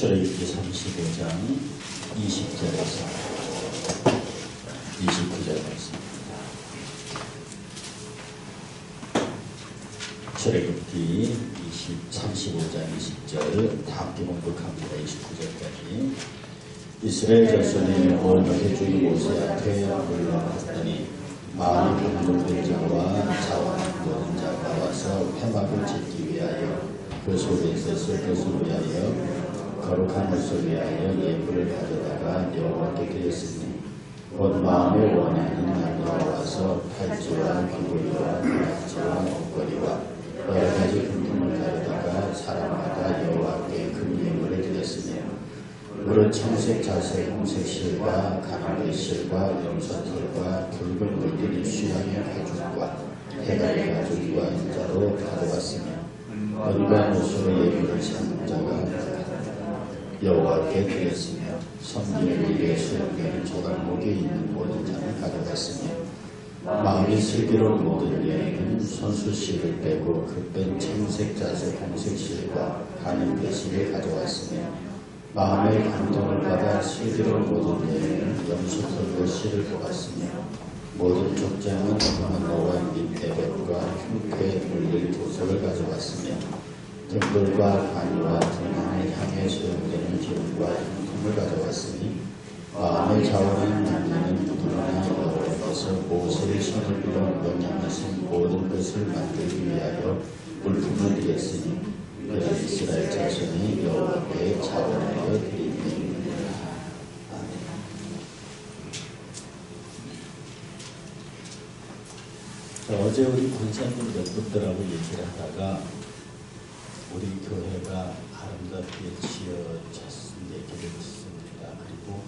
출애굽기 35장 20절에서 29절 말씀입니다. 출애굽기 20, 35장 20절 다 함께 공독합니다. 29절까지 이스라엘 자손이 온 해주의 모세 앞에 올라갔더니 마음이 감동된 자와 자원한 모든 자가 와서 회막을 짓기 위하여 그 속에서 쓸 것을 위하여 거룩한 옷을 위하여 예물을 가져다가 여호와께 드렸으니 곧 마음에 원하는 나무가 와서 팔찌와 귀걸이와 가락지와 옷걸이와 여러 가지 금품을 가져다가 사람마다 여호와께 금 예물을 드렸으며 물은 청색 자색 홍색 실과 가나무 실과 염소털과 붉은 물들이 수양의 가죽과 해갈의 가죽과 인자로 가져왔으며 건강 옷으로 예물을 삼은 자가 여호와께 드렸으며 섬기는 일에 수용되는 조각목에 있는 모든 잔을 가져갔으며 마음이 슬기로운 모든 여인은 손수실을 빼고 그뺀 청색 자색 홍색 실과 가는 배실을 가져왔으며 마음의 감동을 받아 슬기로운 모든 여인은 염소털과 실을 보았으며 모든 족장은 하나와 밑에백과 흉패 물릴 도석을 가져왔으며 등불과 관과 등을 향해 소용되는 기름과 향품을 가져왔으니 마음의 자원한 남자는 누구나 여호와께서 모세의 손을 빌어 명령하신 모든 것을 만들기 위하여 물품을 드렸으니 이는 이스라엘 자손이 여호와께 자원하여. 자, 어제 우리 권사님 몇 분들하고 얘기를 하다가 우리 교회가 아름답게 지어졌 듣습니다. 그리고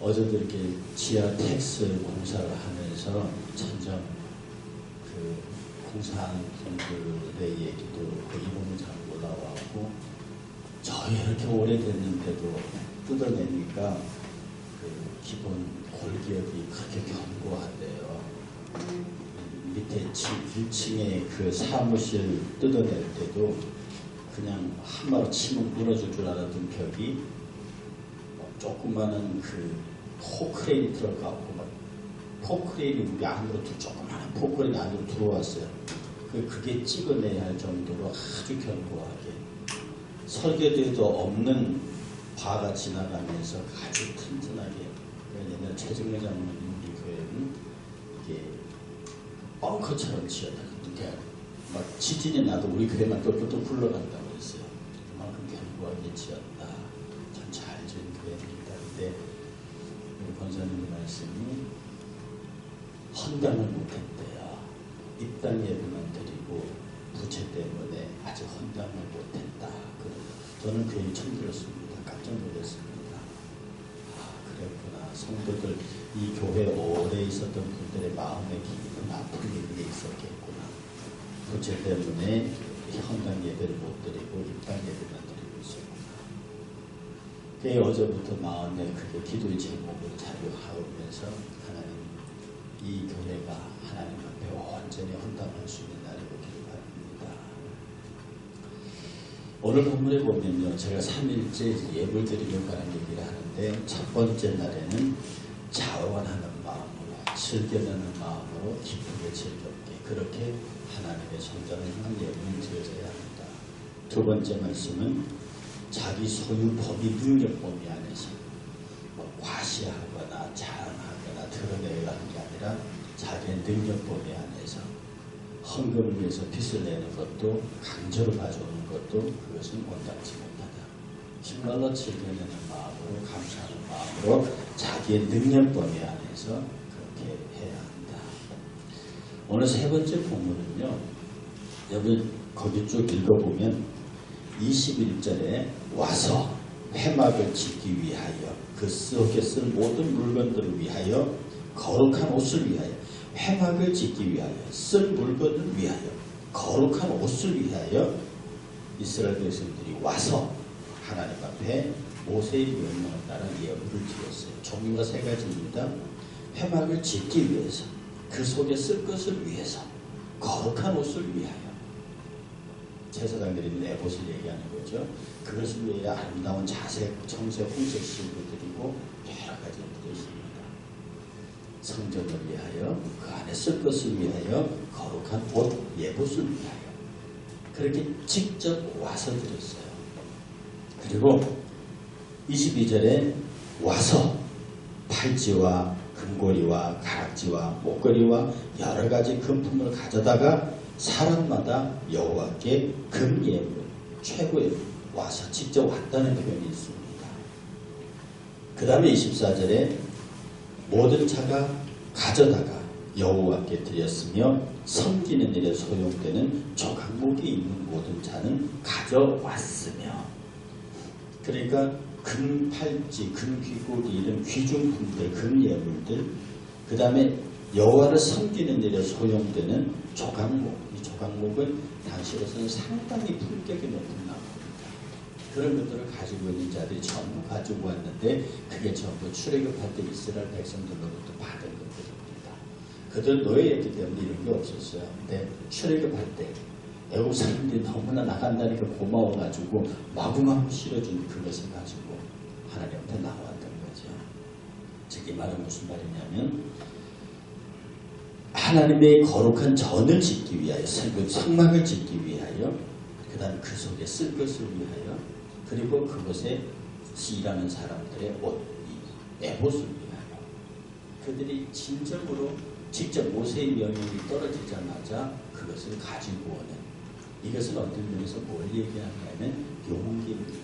어제도 이렇게 지하 텍스 공사를 하면서 천정 그 공사하는 분들의 얘기도 그 이름은 잘 올라와고 저희 이렇게 오래됐는데도 뜯어내니까 그 기본 골기업이 그렇게 견고하대요. 밑에 1층에 그 사무실 뜯어낼 때도 그냥 한마로 치면 무너질 줄 알았던 벽이 뭐 조그마한 그 포크레인 들어가고 막 포크레인이 우리 안으로 들 조그마한 포크레인 안으로 들어왔어요. 그 그게 찍어내야 할 정도로 아주 견고하게 설계도에도 없는 바가 지나가면서 아주 튼튼하게 옛날 최정래 장로님 우리 교회는 이게 벙커처럼 지었다. 그러니까 막 지진이 나도 우리 교회만 똘똘똘 굴러간다 견고하게 지었다. 참 잘 지은 교회입니다. 근데 우리 권사님 말씀이 헌당을 못했대요. 입당 예배만 드리고 부채 때문에 아직 헌당을 못했다. 그 저는 그 얘기 처음 들었습니다. 깜짝 놀랐습니다. 아, 그랬구나. 성도들, 이 교회 오래 있었던 분들의 마음의 깊은 아픈 일이 있었겠구나. 부채 때문에 헌당 예배를 못 드리고 입당 예배만. 그게 어제부터 마음에 그게 기도의 제목으로 자료하면서 하나님 이 교회가 하나님 앞에 온전히 헌당할 수 있는 날이 오기를 바랍니다. 오늘 본문에 보면요. 제가 3일째 예불 드리려고 하는 얘기를 하는데 첫 번째 날에는 자원하는 마음으로 즐겨내는 마음으로 기쁘게 즐겁게 그렇게 하나님의 성전을 향한 예물을 드려야 합니다. 두 번째 말씀은 자기 소유 범위 능력 범위 안에서 뭐 과시하거나 자랑하거나 드러내려 하는 게 아니라 자기의 능력 범위 안에서 헌금을 위해서 빚을 내는 것도 강제로 가져오는 것도 그것은 온당치 못하다. 정말로 즐겨내는 마음으로 감사하는 마음으로 자기의 능력 범위 안에서 그렇게 해야 한다. 오늘 세 번째 본문은요. 여기 거기 쭉 읽어보면 21절에 와서 회막을 짓기 위하여 그 속에 쓸 모든 물건들을 위하여 거룩한 옷을 위하여 회막을 짓기 위하여 쓸 물건을 위하여 거룩한 옷을 위하여 이스라엘 백성들이 와서 하나님 앞에 모세의 명령을 따라 예물을 드렸어요. 종류가 세 가지입니다. 회막을 짓기 위해서 그 속에 쓸 것을 위해서 거룩한 옷을 위하여 제사장들이 내봇을 얘기하는 거죠. 그것을 위해 아름다운 자색, 청색, 홍색 실로 드리고 여러 가지 드렸습니다. 성전을 위하여 그 안에 쓸 것을 위하여 거룩한 옷 예봇을 위하여 그렇게 직접 와서 드렸어요. 그리고 22절에 와서 팔찌와 금고리와 가락지와 목걸이와 여러 가지 금품을 가져다가 사람마다 여호와께 금예물 최고의 와서 직접 왔다는 표현이 있습니다. 그 다음에 24절에 모든 차가 가져다가 여호와께 드렸으며 섬기는 일에 소용되는 조각목이 있는 모든 차는 가져왔으며 그러니까 금 팔찌, 금 귀고리 이런 귀중품들, 금 예물들 그 다음에 여호와를 섬기는 일에 소용되는 조각목 이 조각목은 당시로서는 상당히 품격이 높은 나무입니다. 그런 것들을 가지고 있는 자들이 전부 가지고 왔는데 그게 전부 출애굽할 때 이스라엘 백성들로부터 받은 것들입니다. 그들 노예였기 때문에 이런 게 없었어요. 근데 출애굽할 때 애국 사람들이 너무나 나간다니까 고마워가지고 마구마구 실어준 그것을 가지고 하나님한테 나왔던 거죠. 즉 이 말은 무슨 말이냐면 하나님의 거룩한 전을 짓기 위하여 성- 성막을 짓기 위하여 그 다음 그 속에 쓸 것을 위하여 그리고 그것에 일하는 사람들의 옷, 이 에봇을 위하여 그들이 진정으로 직접 모세의 명령이 떨어지자마자 그것을 가지고 오는 이것은 어떤 면에서 뭘 얘기하냐면 용기입니다.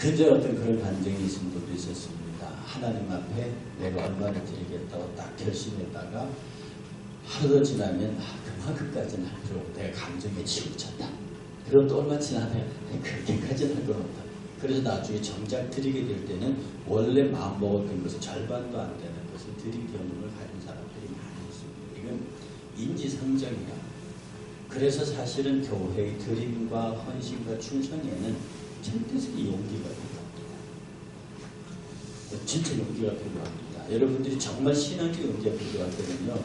그저 어떤 그런 감정이 있은 분도 있었습니다. 하나님 앞에 내가 얼마를 드리겠다고 딱 결심했다가 하루 더 지나면 아, 그만큼까지는 할 필요 없고 내가 감정에 치우쳤다. 그리고 또 얼마 지나면 그렇게까지는 할 건 없다. 그래서 나중에 정작 드리게 될 때는 원래 마음먹었던 것을 절반도 안 되는 것을 드린 경험을 가진 사람들이 많이 있습니다. 이건 인지상정이야. 그래서 사실은 교회의 드림과 헌신과 충성에는 절대적인 용기가 필요합니다. 진짜 용기가 필요합니다. 여러분들이 정말 신앙의 용기가 필요하거든요.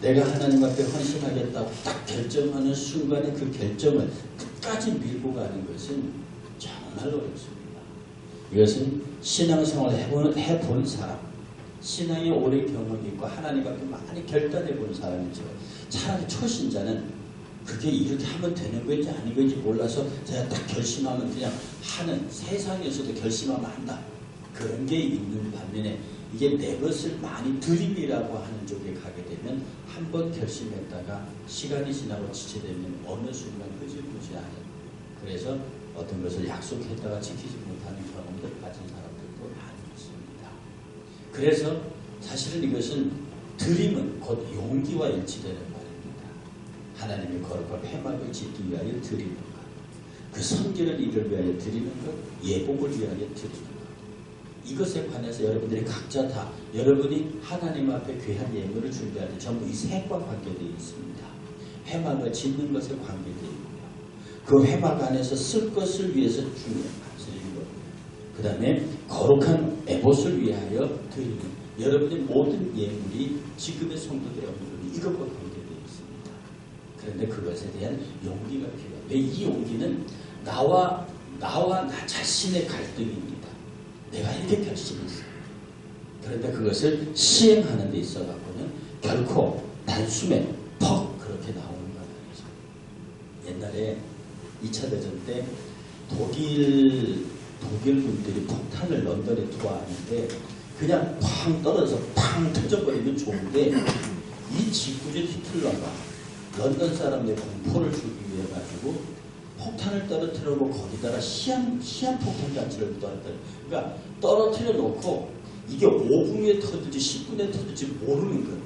내가 하나님 앞에 헌신하겠다고 딱 결정하는 순간에 그 결정을 끝까지 밀고 가는 것은 정말 어렵습니다. 이것은 신앙생활을 해본, 해본 사람, 신앙에 오래 경험이 있고 하나님 앞에 많이 결단해 본 사람이죠. 차라리 초신자는 그게 이렇게 하면 되는 건지 아닌 건지 몰라서 제가 딱 결심하면 그냥 하는 세상에서도 결심하면 한다. 그런 게 있는 반면에 이게 내 것을 많이 드림이라고 하는 쪽에 가게 되면 한 번 결심했다가 시간이 지나고 지체되면 어느 순간 흐지부지하는 그래서 어떤 것을 약속했다가 지키지 못하는 경험을 가진 사람들도 많이 있습니다. 그래서 사실은 이것은 드림은 곧 용기와 일치되는. 하나님의 거룩한 회막을 짓기 위하여 드리는 것, 그 섬기는 일을 위하여 드리는 것, 예복을 위하여 드리는 것. 이것에 관해서 여러분들이 각자 다 여러분이 하나님 앞에 귀한 예물을 준비할 때 전부 이 셋과 관계되어 있습니다. 회막을 짓는 것에 관계되어 있고요. 그 회막 안에서 쓸 것을 위해서 주는 드리는 겁니다. 그 다음에 거룩한 에봇을 위하여 드리는 여러분의 모든 예물이 지금의 성도들의 예물이 이것과 관계되어 있습니다. 그런데 그것에 대한 용기가 필요해요. 이 용기는 나와 나와 나 자신의 갈등입니다. 내가 이렇게 결심했어. 그런데 그것을 시행하는 데 있어 갖고는 결코 단숨에 퍽 그렇게 나오는 건 아니죠. 옛날에 2차 대전 때 독일 독일 분들이 폭탄을 런던에 투하하는데 그냥 팡 떨어져서 팡 터져버리면 좋은데 이 짓궂은 히틀러가 런던 사람들의 공포를 주기 위해 가지고 폭탄을 떨어뜨리고 거기다가 시한 시한 폭탄 장치를 떨어뜨려. 그러니까 떨어뜨려 놓고 이게 5분에 터질지 10분에 터질지 모르는 거예요.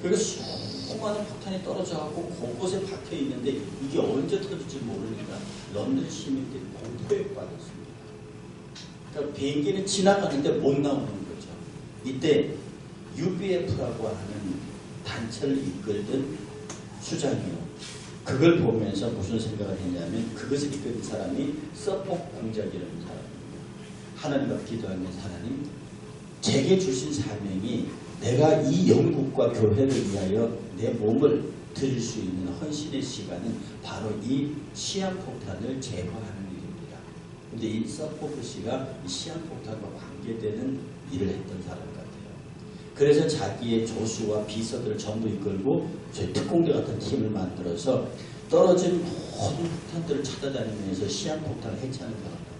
그래서 수많은 폭탄이 떨어져 갖고 곳곳에 박혀 있는데 이게 언제 터질지 모르니까 런던 시민들이 공포에 빠졌습니다. 그러니까 비행기는 지나가는데 못 나오는 거죠. 이때 UBF라고 하는 단체를 이끌던 수장이요. 그걸 보면서 무슨 생각을 했냐면 그것을 이끈 사람이 서폭 공작이라는 사람입니다. 하나님 앞 기도하는 하나님 제게 주신 사명이 내가 이 영국과 교회를 위하여 내 몸을 드릴 수 있는 헌신의 시간은 바로 이 시한폭탄을 제거하는 일입니다. 근데 이 서포프 씨가 이 시한폭탄과 관계되는 일을 했던 사람 같아요. 그래서 자기의 조수와 비서들을 전부 이끌고 저희 특공대 같은 팀을 만들어서 떨어진 모든 폭탄들을 찾아다니면서 시한폭탄을 해체하는 사람입니다.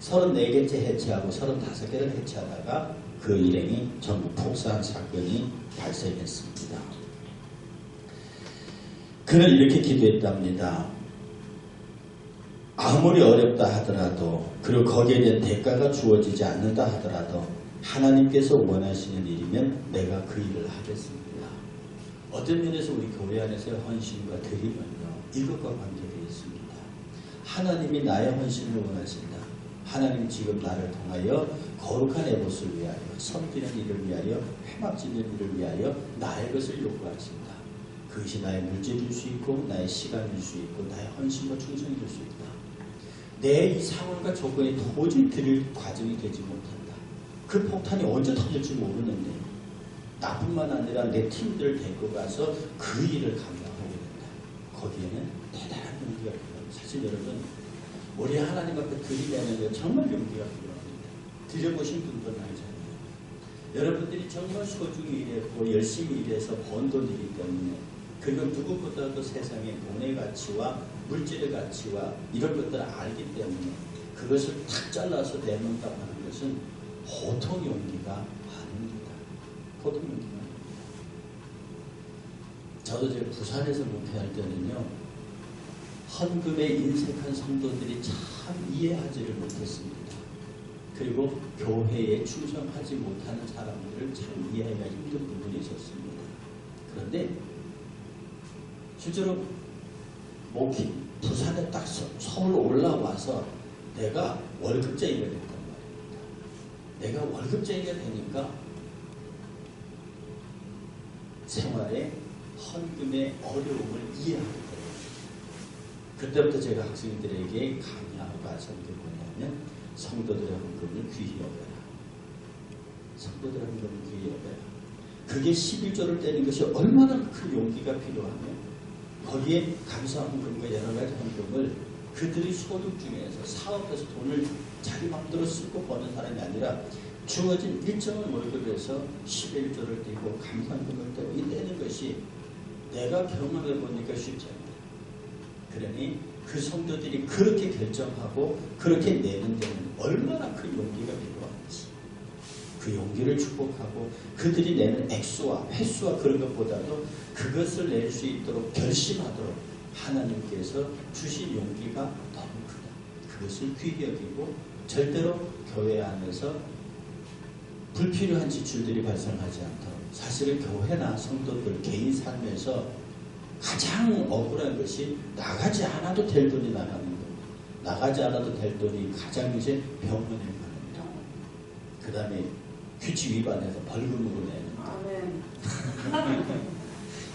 34개째 해체하고 35개를 해체하다가 그 일행이 전부 폭사한 사건이 발생했습니다. 그는 이렇게 기도했답니다. 아무리 어렵다 하더라도 그리고 거기에 대한 대가가 주어지지 않는다 하더라도 하나님께서 원하시는 일이면 내가 그 일을 하겠습니다. 어떤 면에서 우리 교회 안에서의 헌신과 드림은요 이것과 관계되어 있습니다. 하나님이 나의 헌신을 원하신다. 하나님 지금 나를 통하여 거룩한 에봇을 위하여 섬기는 일을 위하여 회막짓는 일을 위하여 나의 것을 요구하신다. 그것이 나의 물질일 수 있고 나의 시간일 수 있고 나의 헌신과 충성일 수 있다. 내 이 상황과 조건이 도저히 드릴 과정이 되지 못한다. 그 폭탄이 언제 터질지 모르는데 나뿐만 아니라 내 팀들을 데리고 가서 그 일을 감당하게 된다. 거기에는 대단한 용기가 필요합니다. 사실 여러분 우리 하나님 앞에 드리려면 정말 용기가 필요합니다. 드려보신 분들은 알잖아요. 여러분들이 정말 소중히 일했고 열심히 일해서 번 돈이기 때문에 그리고 누구보다도 세상의 돈의 가치와 물질의 가치와 이런 것들을 알기 때문에 그것을 탁 잘라서 내놓는다고 하는 것은 보통 용기가 아닙니다. 보통 용기가. 저도 제 부산에서 목회할 때는요. 헌금에 인색한 성도들이 참 이해하지를 못했습니다. 그리고 교회에 충성하지 못하는 사람들을 참 이해하기가 힘든 부분이 있었습니다. 그런데 실제로 목이 부산에 딱 서, 서울로 올라와서 내가 월급쟁이가. 내가 월급쟁이가 되니까 생활에 헌금의 어려움을 이해하게 돼요. 그때부터 제가 학생들에게 강의하고 게 뭐냐면 성도들의 헌금을 귀히 여겨라. 성도들의 헌금을 귀히 여겨라. 그게 11조를 떼는 것이 얼마나 큰 용기가 필요하면 거기에 감사 헌금과 여러 가지 헌금을 그들이 소득 중에서 사업에서 돈을 자기 마음대로 쓰고 버는 사람이 아니라 주어진 일정한 월급에서 11조를 떼고 감사 헌금을 떼고 이 떼는 것이 내가 경험해 보니까 쉽지 않다. 그러니 그 성도들이 그렇게 결정하고 그렇게 내는 데는 얼마나 큰 용기가 필요한지 그 용기를 축복하고 그들이 내는 액수와 횟수와 그런 것보다도 그것을 낼 수 있도록 결심하도록 하나님께서 주신 용기가 너무. 그것을 귀히 여기고 절대로 교회 안에서 불필요한 지출들이 발생하지 않도록 사실은 교회나 성도들 개인 삶에서 가장 억울한 것이 나가지 않아도 될 돈이 나가는 겁니다. 나가지 않아도 될 돈이 가장 이제 병원에 가는 돈. 그 다음에 규칙 위반해서 벌금으로 내는 돈. 아멘.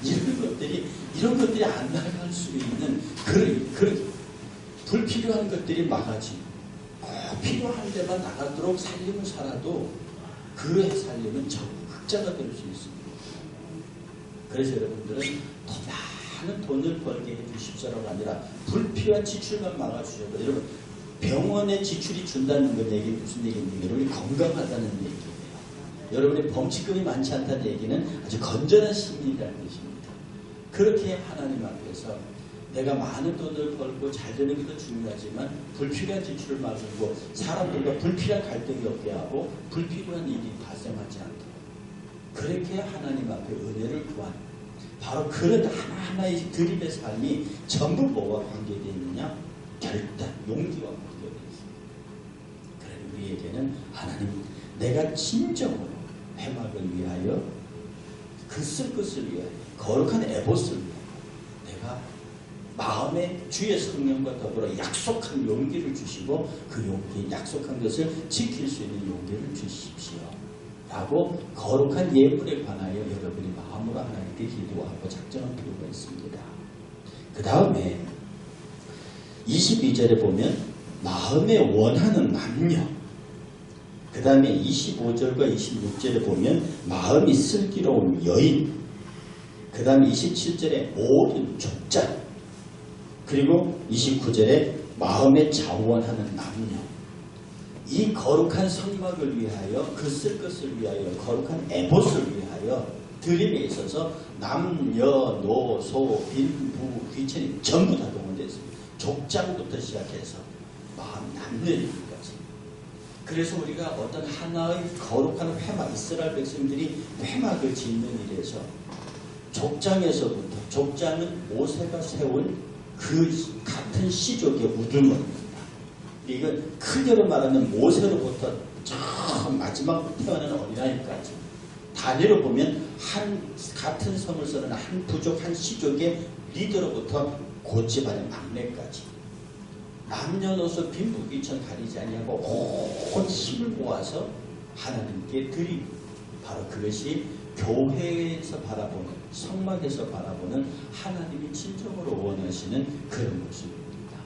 이런 것들이 이런 것들이 안 나갈 수 있는 그런 그런 불필요한 것들이 막아지. 꼭 필요한 데만 나가도록 살림을 살아도 그 살림은 적극자가 될 수 있습니다. 그래서 여러분들은 더 많은 돈을 벌게 해주십시오라고 아니라 불필요한 지출만 막아주셔도 여러분 병원에 지출이 준다는 건 얘기 무슨 얘기입니까? 여러분이 건강하다는 얘기예요. 여러분의 범칙금이 많지 않다는 얘기는 아주 건전한 시민이라는 뜻입니다. 그렇게 하나님 앞에서 내가 많은 돈을 벌고 잘 되는 게 더 중요하지만 불필요한 지출을 막고 사람들과 불필요한 갈등이 없게 하고 불필요한 일이 발생하지 않도록 그렇게 하나님 앞에 은혜를 구하는 바로 그런 하나하나의 드림의 삶이 전부 뭐와 관계되어 있느냐? 결단, 용기와 관계되어 있습니다. 그러니 우리에게는 하나님 내가 진정으로 회막을 위하여 그 쓸 것을 위하여 거룩한 에봇을 위하여 내가 마음에 주의 성령과 더불어 약속한 용기를 주시고 그 용기, 약속한 것을 지킬 수 있는 용기를 주십시오. 라고 거룩한 예물에 관하여 여러분이 마음으로 하나님께 기도하고 작정할 필요가 있습니다. 그 다음에 22절에 보면 마음에 원하는 남녀 그 다음에 25절과 26절에 보면 마음이 슬기로운 여인 그 다음 27절에 모든 족장 그리고 29절에 마음에 자원하는 남녀 이 거룩한 성막을 위하여 그 쓸 것을 위하여 거룩한 에봇을 위하여 드림에 있어서 남녀 노소 빈부 귀천이 전부 다 동원됐습니다. 족장부터 시작해서 마음 남녀일까지 그래서 우리가 어떤 하나의 거룩한 회막 이스라엘 백성들이 회막을 짓는 일에서 족장에서부터 족장은 모세가 세운 그 같은 시족의 우두머리입니다. 이건 크게로 말하면 모세로부터 저 마지막 태어나는 어린아이까지 단위로 보면 한 같은 성을 쓰는 한 부족 한 시족의 리더로부터 고집하는 막내까지 남녀노소 빈부귀천 가리지 아니하고 온 힘을 모아서 하나님께 드림 바로 그것이 교회에서 바라보는 성막에서 바라보는 하나님이 진정으로 원하시는 그런 모습입니다.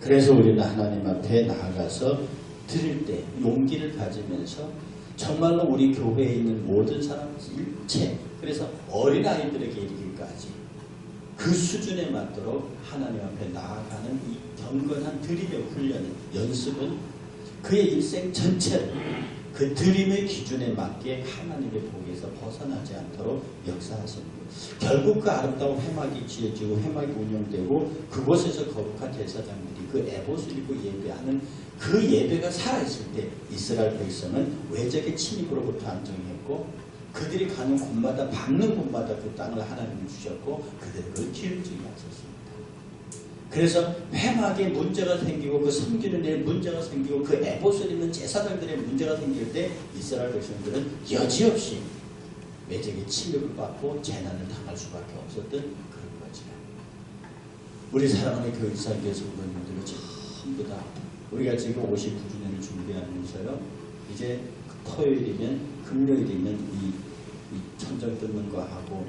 그래서 우리는 하나님 앞에 나아가서 드릴 때 용기를 가지면서 정말로 우리 교회에 있는 모든 사람 일체 그래서 어린아이들에게 이르기까지 그 수준에 맞도록 하나님 앞에 나아가는 이 경건한 드림의 훈련, 연습은 그의 일생 전체를 그 드림의 기준에 맞게 하나님의 복에서 벗어나지 않도록 거예요. 결국 그 아름다운 회막이 지어지고 회막이 운영되고 그곳에서 거룩한 제사장들이 그 에봇을 입고 예배하는 그 예배가 살아있을 때 이스라엘 백성은 외적의 침입으로부터 안정했고 그들이 가는 곳마다 밟는 곳마다 그 땅을 하나님이 주셨고 그들을 그 기름증이 왔었습니다. 그래서 회막에 문제가 생기고 그 섬기는 데 문제가 생기고 그 에봇을 입는 제사장들의 문제가 생길 때 이스라엘 백성들은 여지없이 매적의 침입을 받고 재난을 당할 수밖에 없었던 그런 거죠. 우리 사랑하는 교육사교에서 부모님들은 전부 다 우리가 지금 59주년을 준비하면서요. 이제 토요일이면 금요일이면 이, 이 천정 뜯는 거 하고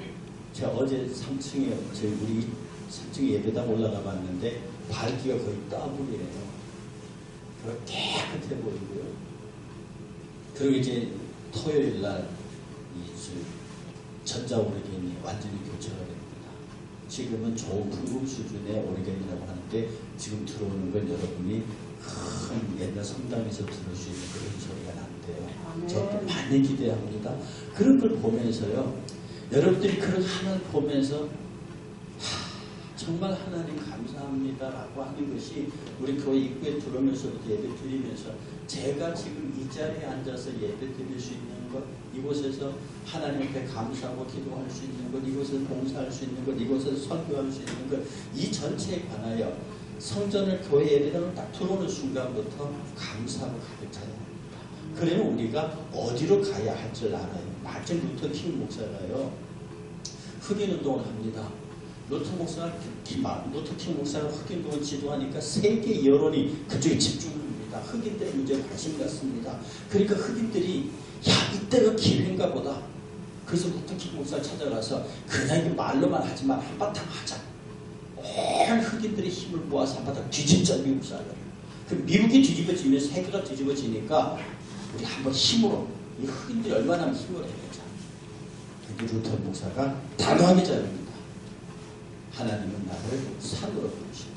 제가 어제 3층에 저희 우리 3층에 예배당 올라가 봤는데 밝기가 거의 더블이에요. 그리고 깨끗해 보이고요. 그리고 이제 토요일 날 이 전자오르겐이 완전히 교체가 됩니다. 지금은 좋은 수준의 오르겐이라고 하는데 지금 들어오는 건 여러분이 큰 옛날 성당에서 들을 수 있는 그런 소리가 난대요. 아멘. 저도 많이 기대합니다. 그런 걸 보면서요. 여러분들이 그런 하나를 보면서 하, 정말 하나님 감사합니다라고 하는 것이 우리 교회 입구에 들어오면서부터 예배 드리면서 제가 지금 이 자리에 앉아서 예배 드릴 수 있는 것 이곳에서 하나님 앞에 감사하고 기도할 수 있는 것 이곳에서 봉사할 수 있는 것 이곳에서 선교할 수 있는 것 이 전체에 관하여 성전을 교회 예배당을 딱 들어오는 순간부터 감사하고 가득 차요. 그러면 우리가 어디로 가야 할 줄 알아요. 마침 루터 킹 목사가요. 흑인 운동을 합니다. 루터 목사가 기- 마- 루터 킹 목사가 흑인 운동을 지도하니까 세계 여론이 그쪽에 집중합니다. 흑인들의 문제에 관심 갖습니다. 그러니까 흑인들이 야 이때가 기회인가 보다. 그래서 루터 킹 목사 찾아가서 그냥 말로만 하지 만 한바탕 하자. 온 흑인들의 힘을 모아서 한바탕 뒤집자 미국 사회를. 그 미국이 뒤집어지면 세계가 뒤집어지니까 우리 한번 힘으로 이 흑인들이 얼마나 힘을. 근데 루터 목사가 단호하게 자릅니다. 하나님은 나를 산으로 부르신다.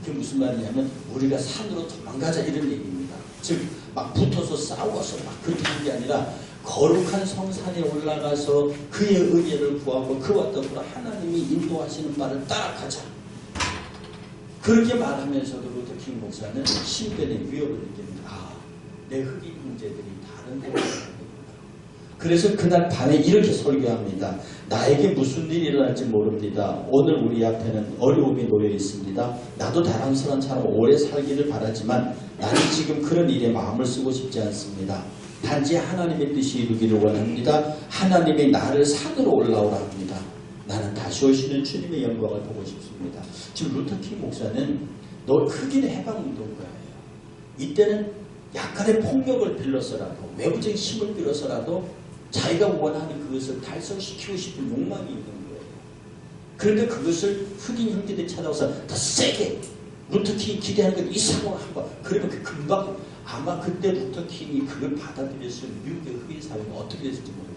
그게 무슨 말이냐면 우리가 산으로 도망가자 이런 얘기입니다. 즉 막 붙어서 싸워서 막 그렇게 하는 게 아니라 거룩한 성산에 올라가서 그의 은혜를 구하고 그와 더불어 하나님이 인도하시는 바를 따라가자. 그렇게 말하면서도 루터킹 목사는 신변의 위협을 느낍니다. 아, 내 흑인 형제들이 다른 데로 가는구나. 그래서 그날 밤에 이렇게 설교합니다. 나에게 무슨 일이 일어날지 모릅니다. 오늘 우리 앞에는 어려움이 놓여 있습니다. 나도 다른 사람처럼 오래 살기를 바라지만 나는 지금 그런 일에 마음을 쓰고 싶지 않습니다. 단지 하나님의 뜻이 이루기를 원합니다. 하나님이 나를 산으로 올라오라 합니다. 나는 다시 오시는 주님의 영광을 보고 싶습니다. 지금 루터킹 목사는 너 흑인의 해방운동가예요. 이때는 약간의 폭력을 빌려서라도 외부적인 힘을 빌어서라도 자기가 원하는 그것을 달성시키고 싶은 욕망이 있는 거예요. 그런데 그것을 흑인 형제들이 찾아와서 더 세게 루터킹이 기대하는 것 이상으로 한번 그러면 그 금방 아마 그때 루터킹이 그걸 받아들였으면 미국의 흑인 사회가 어떻게 됐을지 모릅니다.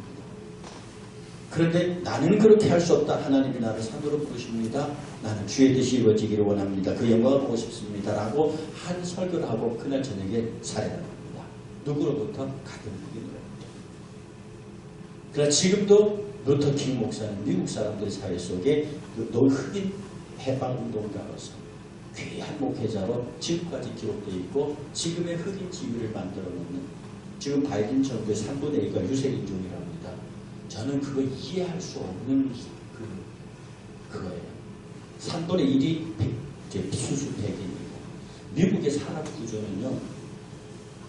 그런데 나는 그렇게 할 수 없다. 하나님이 나를 산으로 부르십니다. 나는 주의 뜻이 이루어지기를 원합니다. 그 영광을 보고 싶습니다. 라고 한 설교를 하고 그날 저녁에 살해를 합니다. 누구로부터? 같은 흑인으로부터. 그러나 지금도 루터킹 목사는 미국 사람들 사회 속에 그 노- 흑인 해방운동가로서 귀한 목회자로 지금까지 기록되어 있고 지금의 흑인 지위를 만들어 놓는 지금 바이든 정부의 3분의 1가 유색인종이라고 합니다. 저는 그거 이해할 수 없는 그, 그거예요. 3분의 1이 백, 수수 백인이고 미국의 산업 구조는요.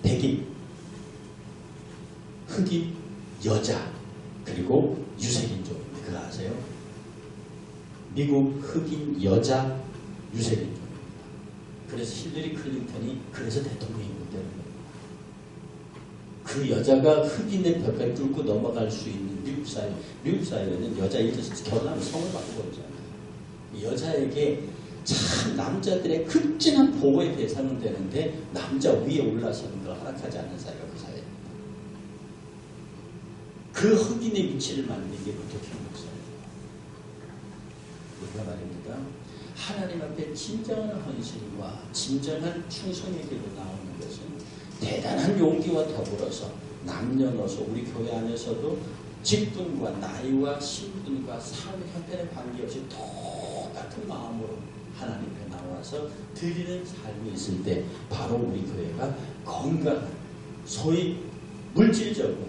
백인, 흑인, 여자, 그리고 유색인종입니다. 그거 아세요? 미국 흑인 여자 유색인종입니다. 그래서 힐러리 클린턴이 그래서 대통령이 겁니다. 그 여자가 흑인의 벽을 뚫고 넘어갈 수 있는 미국 사회, 미국 사회는 여자 일에서 결혼하면 성을. 이 여자에게 참 남자들의 극진한 보호의 대상은 되는데 남자 위에 올라서는 걸 허락하지 않는 사회가 그 사회입니다. 그 흑인의 위치를 만든 게 루터킹 목사예요. 우리가 말입니다. 하나님 앞에 진정한 헌신과 진정한 충성의 길로 나오는 것은 대단한 용기와 더불어서 남녀노소 우리 교회 안에서도 직분과 나이와 신분과 삶의 형편에 관계없이 똑같은 마음으로 하나님 앞에 나와서 드리는 삶이 있을 때 바로 우리 교회가 건강한 소위 물질적으로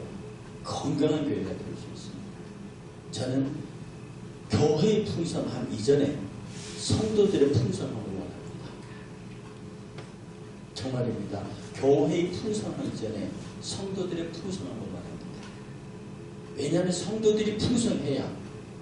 건강한 교회가 될 수 있습니다. 저는 교회의 풍성함 이전에 성도들의 풍성함을 원합니다. 정말입니다. 교회의 풍성함 이전에 성도들의 풍성함을 원합니다. 왜냐하면 성도들이 풍성해야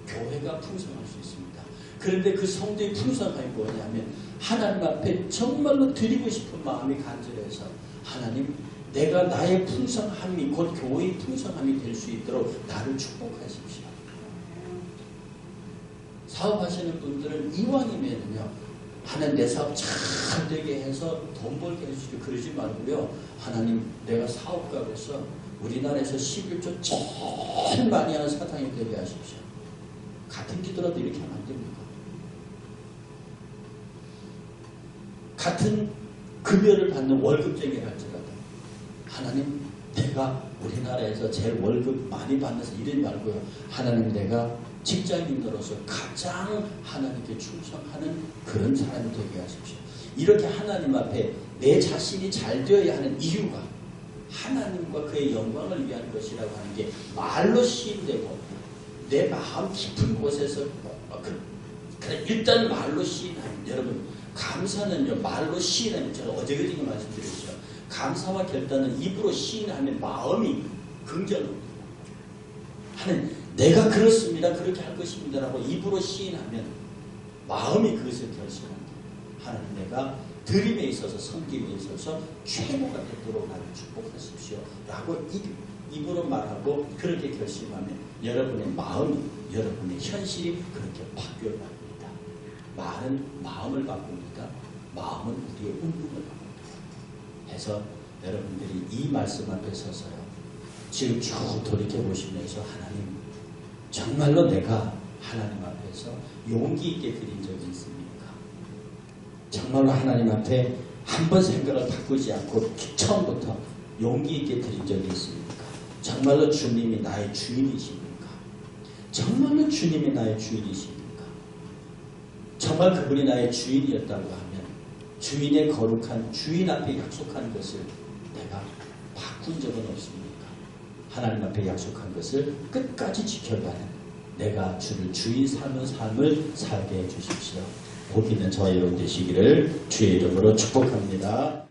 교회가 풍성할 수 있습니다. 그런데 그 성도의 풍성함이 뭐냐면 하나님 앞에 정말로 드리고 싶은 마음이 간절해서 하나님 내가 나의 풍성함이 곧 교회의 풍성함이 될 수 있도록 나를 축복하십시오. 사업하시는 분들은 이왕이면요 하나님 내 사업 잘 되게 해서 돈 벌게 해주시고 그러지 말고요 하나님 내가 사업가로서 우리나라에서 11조 제일 많이 하는 사탕이 되게 하십시오. 같은 기도라도 이렇게 하면 안 됩니까? 같은 급여를 받는 월급쟁이 할지라도 하나님 내가 우리나라에서 제일 월급 많이 받면서 이러지 말고요. 하나님 내가 직장인으로서 가장 하나님께 충성하는 그런 사람이 되게 하십시오. 이렇게 하나님 앞에 내 자신이 잘 되어야 하는 이유가 하나님과 그의 영광을 위한 것이라고 하는 게 말로 시인되고 내 마음 깊은 곳에서 그, 그래 일단 말로 시인하면 여러분 감사는요 말로 시인하면 제가 어제 그저께 말씀드렸죠. 감사와 결단은 입으로 시인하면 마음이 긍정합니다 하는 내가 그렇습니다 그렇게 할 것입니다 라고 입으로 시인하면 마음이 그것을 결심합니다. 하나님 내가 드림에 있어서 섬김에 있어서 최고가 되도록 나를 축복하십시오 라고 입, 입으로 말하고 그렇게 결심하면 여러분의 마음이 여러분의 현실이 그렇게 바뀌어 갑니다. 말은 마음을 바꿉니다 마음은 우리의 운명을 바꿉니다. 해서 여러분들이 이 말씀 앞에 서서요. 지금 쭉 돌이켜 보시면서 하나님 정말로 내가 하나님 앞에서 용기 있게 드린 적이 있습니까? 정말로 하나님 앞에 한 번 생각을 바꾸지 않고 처음부터 용기 있게 드린 적이 있습니까? 정말로 주님이 나의 주인이십니까? 정말로 주님이 나의 주인이십니까? 정말 그분이 나의 주인이었다고 하면 주인의 거룩한 주인 앞에 약속한 것을 내가 바꾼 적은 없습니까? 하나님 앞에 약속한 것을 끝까지 지켜가는 내가 주를 주인 삼는 삶을 살게 해주십시오. 복 있는 저와 여러분 되시기를 주의 이름으로 축복합니다.